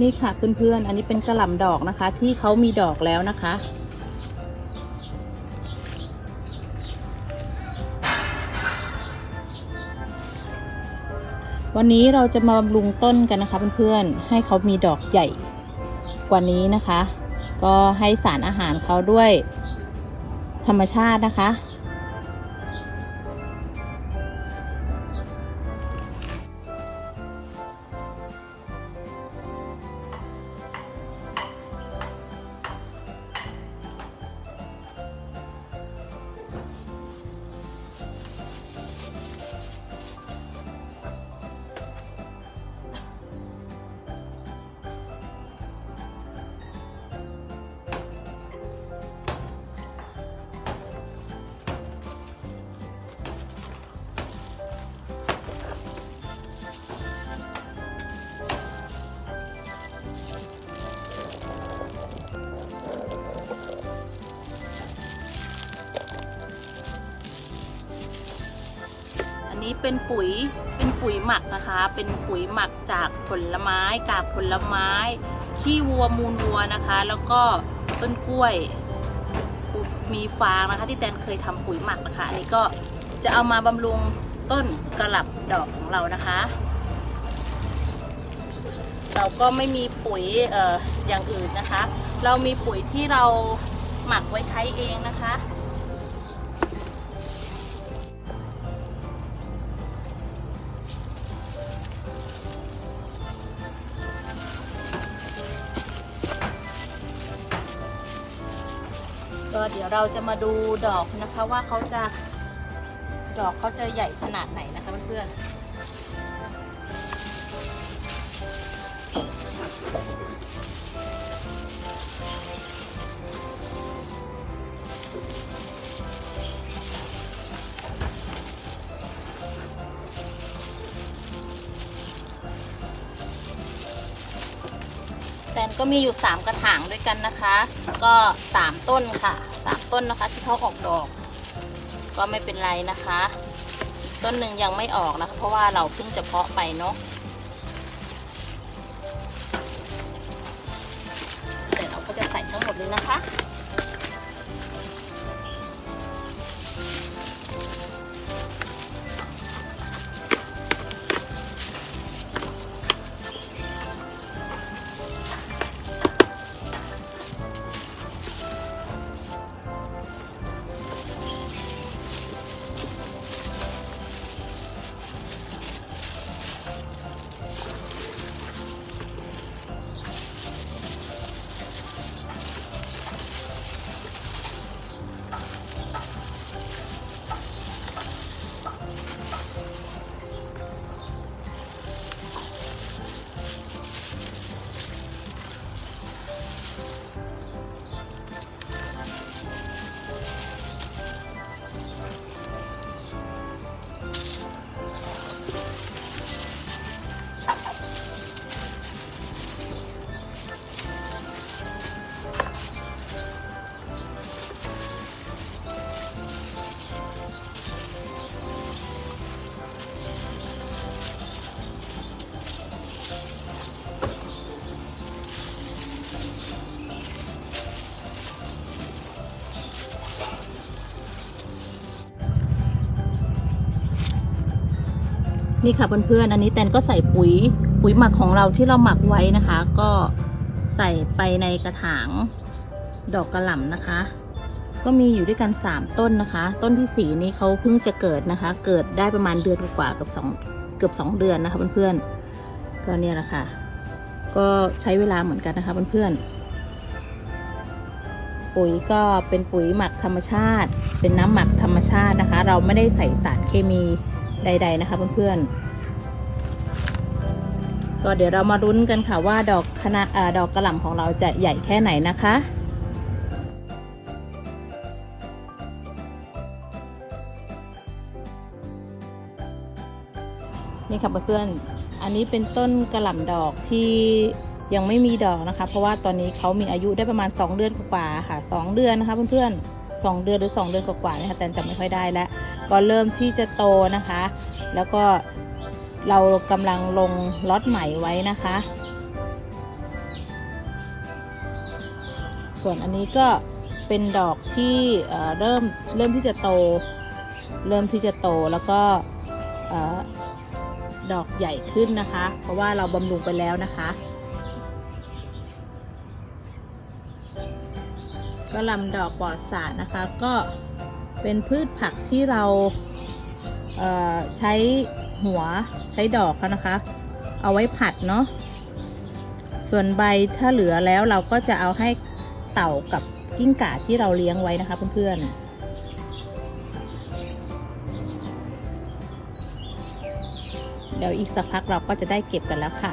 นี่ค่ะเพื่อนๆ อันนี้เป็นกระหล่ำดอกนะคะ ที่เขามีดอกแล้วนะคะ วันนี้เราจะมาบำรุงต้นกันนะคะเพื่อนๆ ให้เขามีดอกใหญ่กว่านี้นะคะ ก็ให้สารอาหารเขาด้วยธรรมชาตินะคะ นี้เป็นปุ๋ยเป็นปุ๋ยหมักนะคะ เป็นปุ๋ยหมักจากผลไม้กากผลไม้ ขี้วัวมูลวัวนะคะ แล้วก็ต้นกล้วยมีฟางนะคะที่แตนเคยทำปุ๋ยหมักนะคะอันนี้ก็จะเอามาบำรุงต้นกระหลับดอกของเรานะคะ เราก็ไม่มีปุ๋ยเอ่ออย่างอื่นนะคะ เรามีปุ๋ยที่เราหมักไว้ใช้เองนะคะ ก็เดี๋ยวเราจะมาดูดอกนะคะว่าเขาจะดอกเขาจะใหญ่ขนาดไหนนะคะเพื่อนๆ แตนก็มีอยู่ 3 กระถางด้วยกันนะคะ ก็ 3 ต้นค่ะ 3 ต้นนะคะที่เขาออกดอก ก็ไม่เป็นไรนะคะอีกต้นหนึ่งยังไม่ออกนะคะ เพราะว่าเราเพิ่งจะเพาะไปเนาะแต่เราก็จะใส่ทั้งหมดเลยนะคะ นี่ค่ะเพื่อนๆอันนี้แตนก็ใส่ปุ๋ยปุ๋ยหมักของเราที่เราหมักไว้นะคะ ก็ใส่ไปในกระถางดอกกระหล่ำนะคะ ก็มีอยู่ด้วยกัน 3 ต้นนะคะ ต้นที่สีนี้เขาเพิ่งจะเกิดนะคะ เกิดได้ประมาณเดือนกว่ากับสองเกือบ 2 เดือนนะคะเพื่อนๆก็เนี่ยแหละค่ะก็ใช้เวลาเหมือนกันนะคะเพื่อนๆปุ๋ยก็เป็นปุ๋ยหมักธรรมชาติ เป็นน้ำหมักธรรมชาตินะคะ เราไม่ได้ใส่สารเคมี ใด ๆ นะคะเพื่อนๆ ก็เดี๋ยวเรามารุ้นกันค่ะว่าดอกคณะอดอกกระหล่ำของเราจะใหญ่แค่ไหนนะคะนี่ค่ะเพื่อนๆ อันนี้เป็นต้นกระหล่ำดอกที่ยังไม่มีดอกนะคะ เพราะว่าตอนนี้เขามีอายุได้ประมาณ 2 เดือนกว่าค่ะ 2 เดือนนะคะเพื่อนๆ2เดือนหรือ 2 เดือนกว่าๆนะคะแต่จำไม่ค่อยได้แล้ว ก็เริ่มที่จะโตนะคะ แล้วก็เรากำลังลงล็อตใหม่ไว้นะคะ ส่วนอันนี้ก็เป็นดอกที่เเริ่มเริ่มที่จะโต เริ่มที่จะโตแล้วก็อดอกใหญ่ขึ้นนะคะ เพราะว่าเราบำรุงไปแล้วนะคะ ก็ลำดอกปลอดสารนะคะก็ เป็นพืชผักที่เราเใช้หัวใช้ดอกเขานะคะ เอาไว้ผัดเนาะส่วนใบถ้าเหลือแล้วเราก็จะเอาให้เต่ากับกิ้งก่าที่เราเลี้ยงไว้นะคะเพื่อนๆเดี๋ยวอีกสักพักเราก็จะได้เก็บกันแล้วค่ะ